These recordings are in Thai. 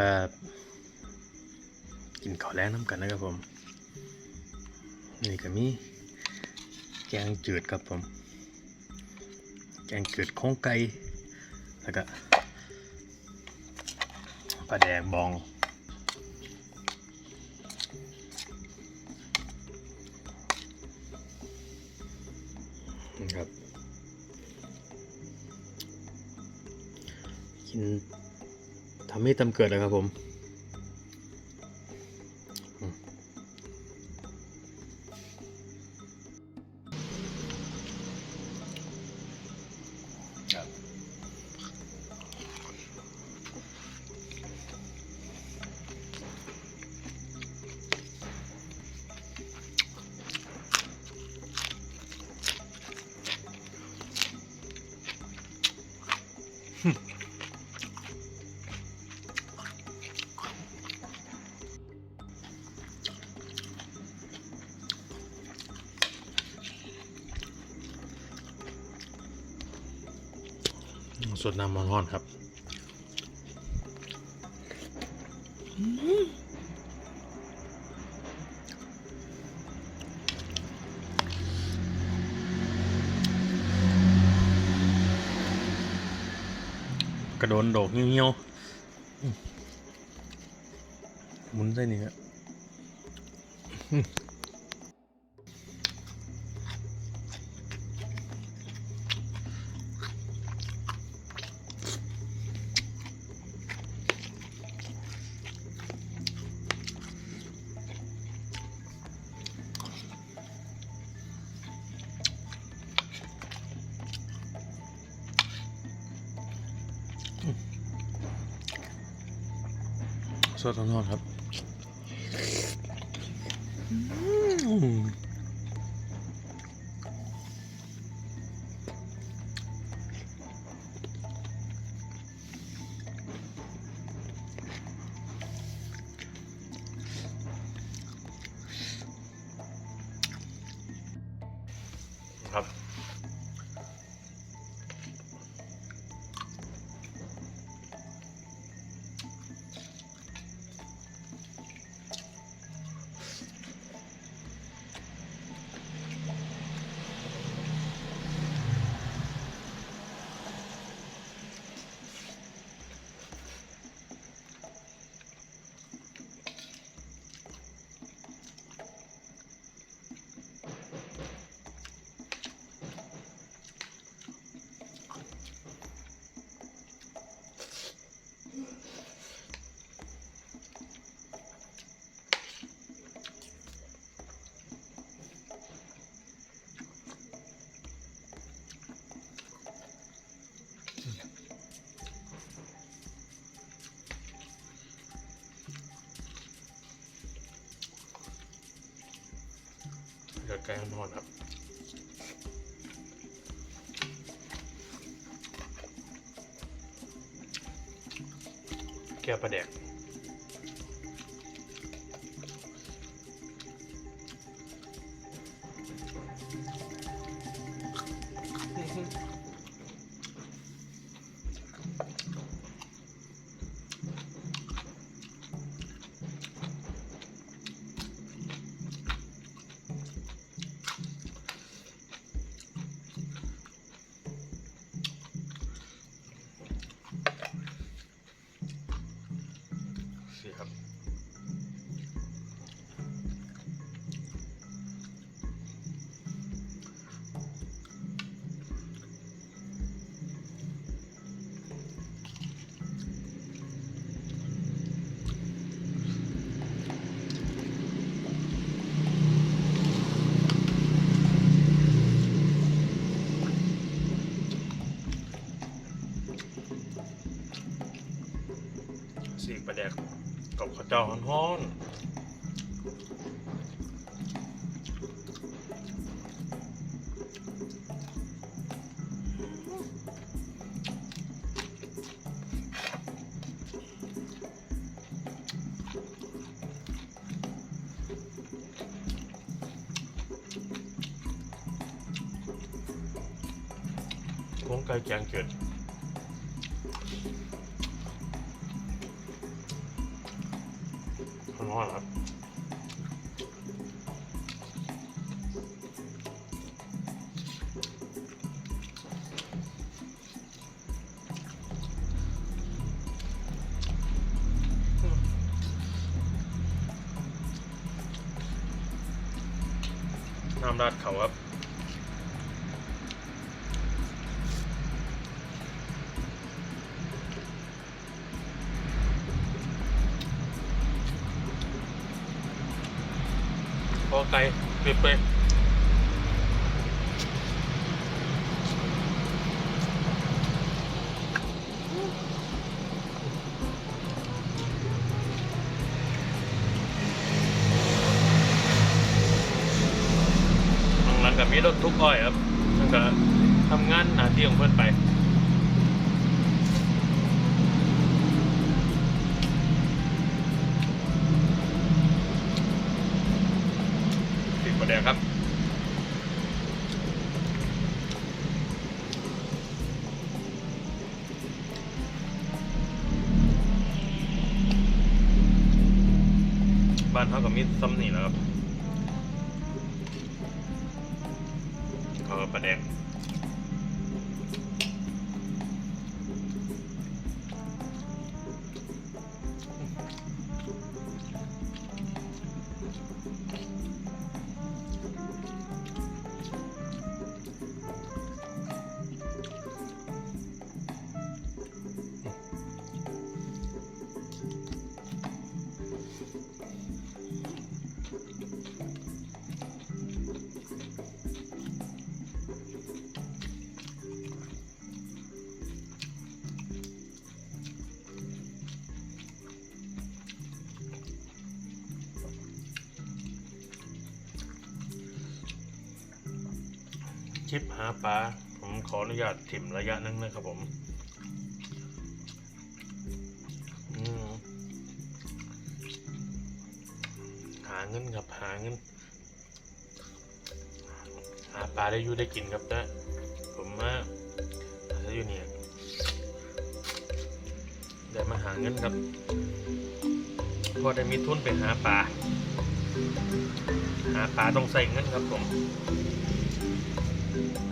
ครับ กินข้าวแรงน้ำกันนะครับผม นี่ก็มีแกงจืดครับผม แกงจืดโค้งไก่ แล้วก็ปลาแดงบองนะครับกิน ทำให้ตำเกิดนะครับผม สดน้ำร้อนๆครับกระโดนโดกเงี้ยวๆหมุนใส่นี่ครับ อืมสดร้อนอกครับ กงนอนครับแก้วประแดก ข้าวเจ้าฮ้อนๆพวงไก่แกงเกิด อนครับน้ำราดเขาครับ ไก่เปรียบไปทางหลังกับมีรถทุกอ้อยครับมันก็ทำงานหน้าที่ของเพื่อนไป บ้านเขากับมิดซ้ำนี่แล้วครับเขาก็ประเด็ก คลิปหาปลาผมขออนุญาตถิ่มระยะนึงนะครับผมหาเงินครับหาเงินหาปลาได้อยู่ได้กินครับนะผมว่าถ้าอยู่เนี่ยได้มาหาเงินครับพอได้มีทุนไปหาปลาหาปลาต้องใส่เงินครับผม Thank you.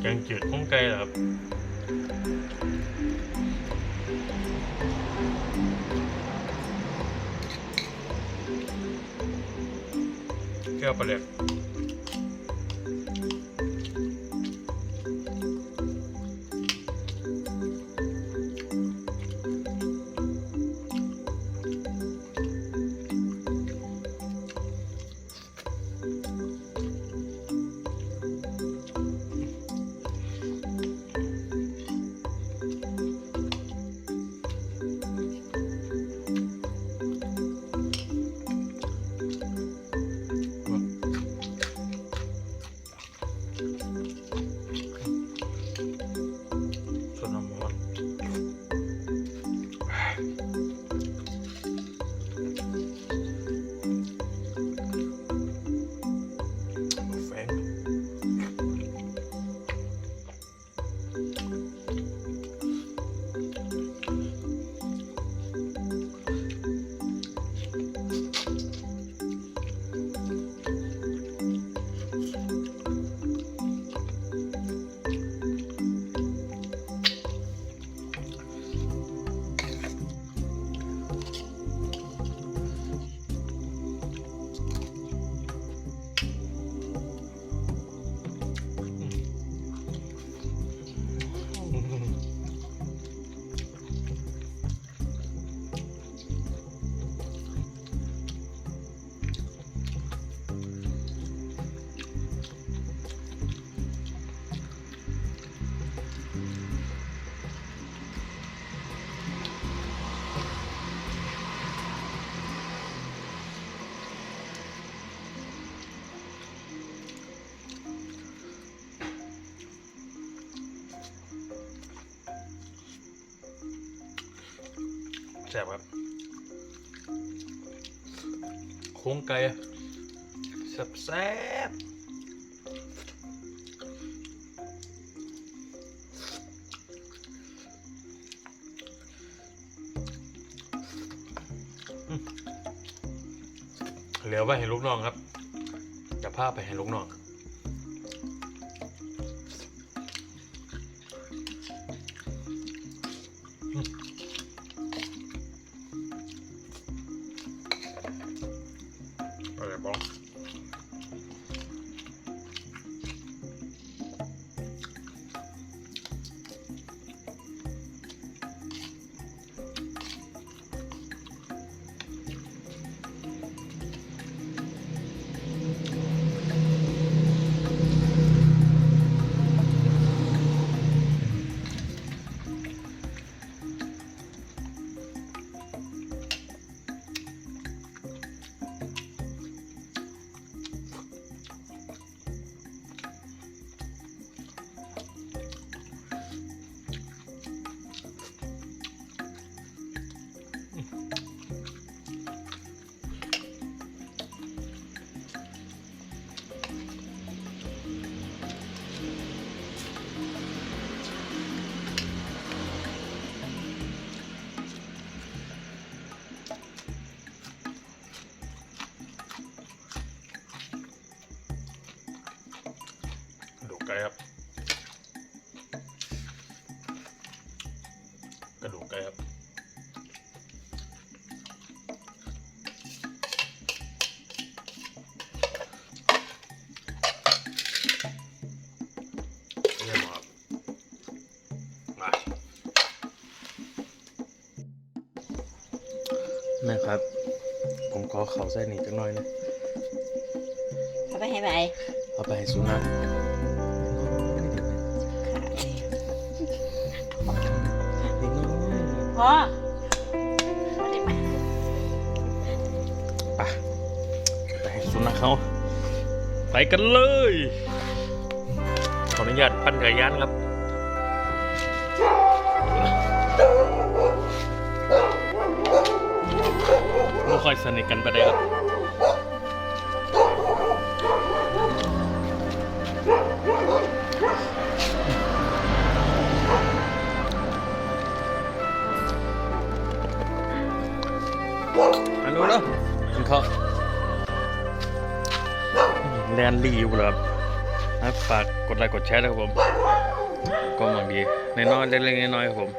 แกงจืดหุ้งไก่เหรอครับแก้วปลาเล็ก ซ่บครับโค้งไก่แซ่บแซ่บเหลือไว้ให้ลูกน้องครับจะพาไปให้ลูกน้อง ไก่ครับ กระดูกไก่ครับเยี่ยมครับมานะครับ ผมขอเขาใส่นี่จังหน่อยนะ เอาไปให้ไปเอาไปให้สุนัข พอพอได้ไหมไปไปให้สุนัขเขาไปกันเลย ขออนุญาตปั้นไก่ย่านครับ ไม่ค่อยสนิทกันไปเลยครับ อันนู้นเนาะกินข้าแลนดีอยู่เลยครับอะฝากกดไลค์กดแชร์ด้วยครับผม ก็หวังดีในน้อยเล็กๆน้อยๆครับผม